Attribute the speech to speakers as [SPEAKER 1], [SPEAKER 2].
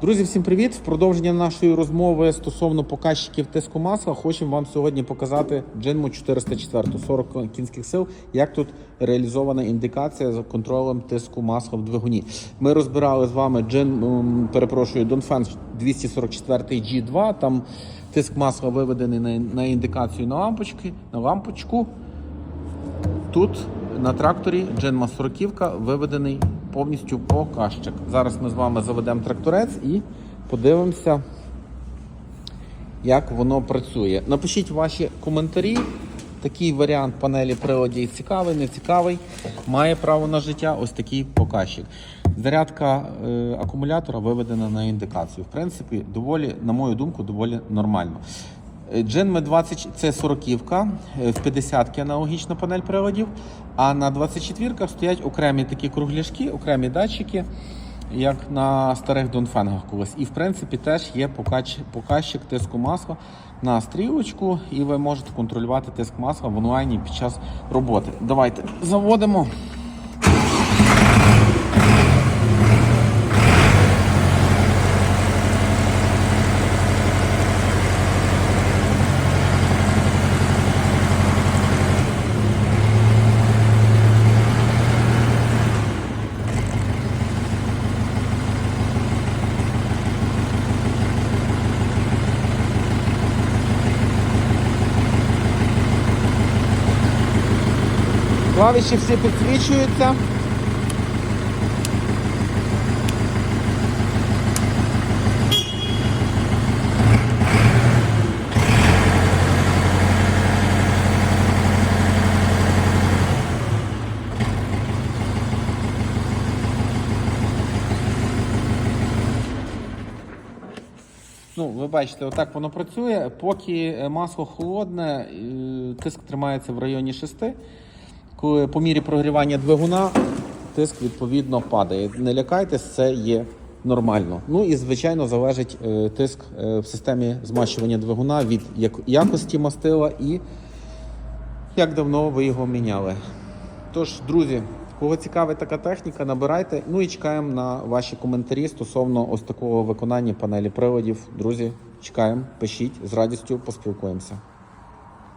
[SPEAKER 1] Друзі, всім привіт! В продовження нашої розмови стосовно показчиків тиску масла хочемо вам сьогодні показати Джинму 404 40 кінських сил, як тут реалізована індикація за контролем тиску масла в двигуні. Ми розбирали з вами Джин, перепрошую, Донфен 244 G2. Там тиск масла виведений на, на індикацію на лампочки, на лампочку. Тут на тракторі Дженма 40 виведений повністю показчик. Зараз ми з вами заведемо тракторець і подивимося, як воно працює. Напишіть ваші коментарі. Такий варіант панелі приладів цікавий, не цікавий. Має право на життя ось такий показчик. Зарядка е, акумулятора виведена на індикацію. В принципі, доволі, на мою думку, доволі нормально. Джинми 20 це 40-ка, е, в 50-ки аналогічна панель приладів, а на 24-ках стоять окремі такі кругляшки, окремі датчики, як на старих донфенгах колись. І в принципі теж є показчик тиску масла на стрілочку, і ви можете контролювати тиск масла в онлайні під час роботи. Давайте заводимо. Клавіші всі підсвічуються. Ну, ви бачите, отак воно працює. Поки масло холодне, тиск тримається в районі 6. По мірі прогрівання двигуна тиск відповідно падає. Не лякайтесь, це є нормально. Ну і звичайно залежить е, тиск е, в системі змащування двигуна від якості мастила і як давно ви його міняли. Тож, друзі, кого цікавить така техніка, набирайте. Ну і чекаємо на ваші коментарі стосовно ось такого виконання панелі приладів. Друзі, чекаємо, пишіть з радістю поспілкуємося.